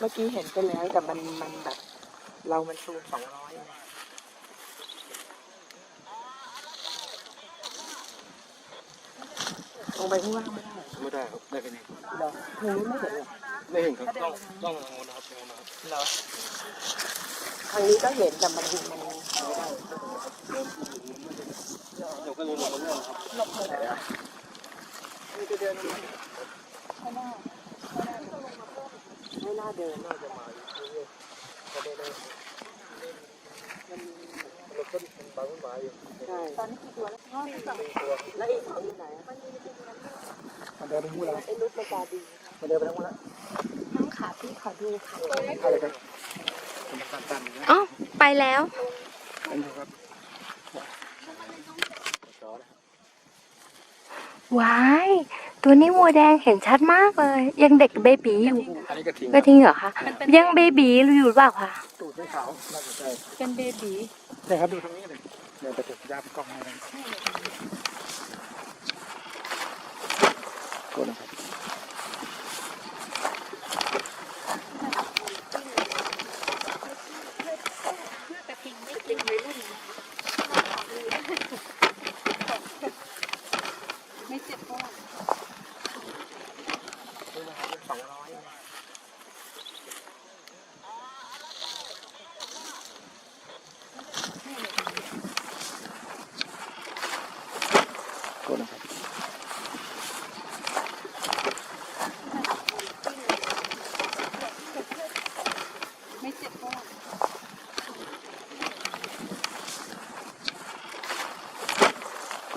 เมื่อกี้เห็นไปแล้วแต่มันมันแบบ เรามันซูมสองร้อยลงไปข้างล่างไม่ได้ไม่ได้ครับได้แค่นี้เหรอทาไม่เห็นเหรอไม่เห็นครับต้องต้องลงนะครับลงนะครับเหรอทางนี้ก็เห็นแต่มันมันไม่ได้เดี๋ยวก็ลงมาเรื่อยครับหลบเลยนะนี่จะเดินมา ไม่น่าเดินน่าจะมาอยู่เรื่อยๆก็ได้ได้เรถต้นเป็นบางต้นไม้อยู่ใช่ตอนนี้กี่ตัวแล้วเป็นตัวแล้วอีกสองอยู่ไหนมันอะมันเดินไปนู่นแล้วไอ้นุชประกาดีมันเดินไปทั้แล้วน้องขาพี่ขอดูค่ะอะไรกันอ๋อไปแล้วว้าย ตัวนี้วัวแดงเห็นชัดมากเลย ยังเด็กเบบีอยู่อันนี้กระทิงกระทิงเหรอคะยังเบบีอยู่หรือเปล่าคะตูดไม่ขาวน่าจะใช่เป็นเบบีใช่ครับดูตรงนี้เลยเดี๋ยวจะติดยาบกล้องให้นะกดนะครับ ไม่เจ็บพ่อสองร้อย กดนะครับ ไม่เจ็บพ่อ ก